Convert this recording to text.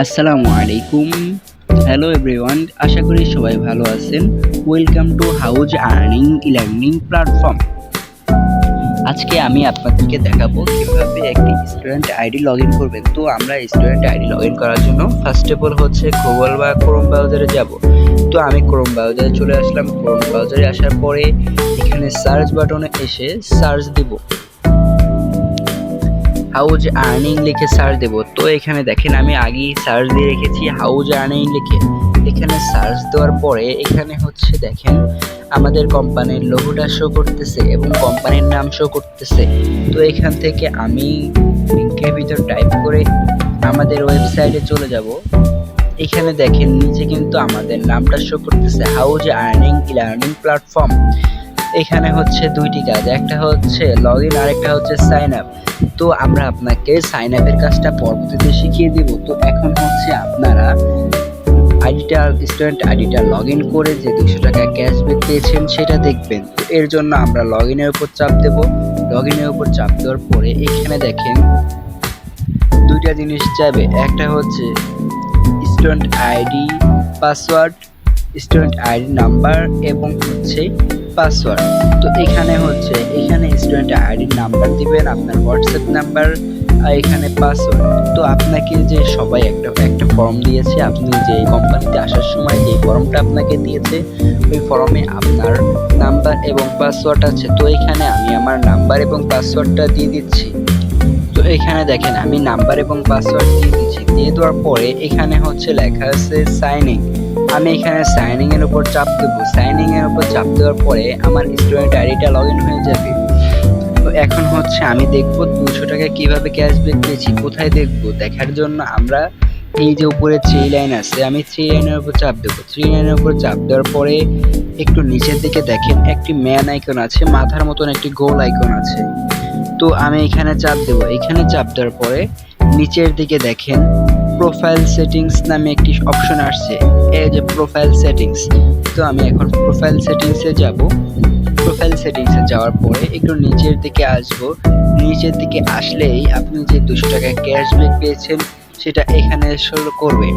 আসসালামু আলাইকুম। Hello everyone আশা করি সবাই ভালো আছেন। Welcome to house earning learning platform আজকে আমি আপনাদেরকে দেখাবো কীভাবে একটি স্টুডেন্ট আইডি লগ ইন করবেন। তো আমরা স্টুডেন্ট আইডি লগ ইন করার জন্য ফার্স্ট অফ অল হচ্ছে গুগল বা ক্রোম ব্রাউজারে যাব। তো আমি ক্রোম ব্রাউজারে চলে আসলাম। ক্রোম ব্রাউজারে আসার পরে এখানে সার্চ বাটনে এসে সার্চ দিব। হাউজ আর্নিং লিখে সার্চ দেবো। তো এখানে দেখেন আমি আগেই সার্চ দিয়ে রেখেছি হাউজ আর্নিং লিখে। এখানে সার্চ দেওয়ার পরে এখানে হচ্ছে দেখেন, আমাদের কোম্পানির লোগোটা শো করতেছে এবং কোম্পানির নাম শো করতেছে। তো এখান থেকে আমি লিঙ্কের ভিতর টাইপ করে আমাদের ওয়েবসাইটে চলে যাব। এখানে দেখেন নিচে কিন্তু আমাদের নামটা শো করতেছে হাউজ আর্নিং লার্নিং প্ল্যাটফর্ম এখানে হচ্ছে দুইটি কাজ, একটা হচ্ছে লগ ইন আর একটা হচ্ছে সাইন আপ তো আমরা আপনাকে সাইন আপের কাজটা পরবর্তীতে শিখিয়ে দিব। তো এখন হচ্ছে আপনারা আইডিটা স্টুডেন্ট আইডিটা লগ ইন করে যে দুশো টাকা ক্যাশব্যাক পেয়েছেন সেটা দেখবেন। তো এর জন্য আমরা লগ ইনের উপর চাপ দেব। লগ ইনের উপর চাপ দেওয়ার পরে এখানে দেখেন দুইটা জিনিস যাবে। একটা হচ্ছে student ID password student ID number এবং হচ্ছে পাসওয়ার্ড তো এখানে হচ্ছে, এখানে স্টুডেন্ট আইডি নাম্বার দিবেন, আপনার হোয়াটসঅ্যাপ নাম্বার আর এখানে পাসওয়ার্ড তো আপনাকে যে সবাই একটা একটা ফর্ম দিয়েছে, আপনি যে কোম্পানিতে আসার সময় যে ফর্মটা আপনাকে দিয়েছে, ওই ফর্মে আপনার নাম্বার এবং পাসওয়ার্ড আছে। তো এখানে আমি আমার নাম্বার এবং পাসওয়ার্ডটা দিয়ে দিচ্ছি। এখানে দেখেন আমি নাম্বার এবং পাসওয়ার্ড দিয়ে দিচ্ছি দিয়ে দেওয়ার পরে এখানে হচ্ছে লেখা আছে সাইনিং আমি এখানে সাইনিং এর উপর চাপ দেবো। সাইনিং এর উপর চাপ দেওয়ার পরে আমার স্টুডেন্ট আইডিটা লগ ইন হয়ে যাবে। তো এখন হচ্ছে আমি দেখব দুশো টাকা কীভাবে ক্যাশব্যাক পেয়েছি, কোথায় দেখব? দেখার জন্য আমরা এই যে উপরে থ্রি লাইন আছে, আমি থ্রি লাইনের উপর চাপ দেবো। থ্রি লাইনের উপর চাপ দেওয়ার পরে একটু নিচের দিকে দেখেন, একটি ম্যান আইকন আছে, মাথার মতন একটি গোল আইকন আছে। তো আমি এখানে চাপ দেব। এখানে চাপ দেওয়ার পরে নিচের দিকে দেখেন প্রোফাইল সেটিংস নামে একটি অপশন আসছে। এই যে প্রোফাইল সেটিংস তো আমি এখন প্রোফাইল সেটিংসে যাব। প্রোফাইল সেটিংসে যাওয়ার পরে একটু নিচের দিকে আসব। নিচের দিকে আসলেই আপনি যে দুশো টাকা ক্যাশব্যাক পেয়েছেন, সেটা এখানে শো করবে।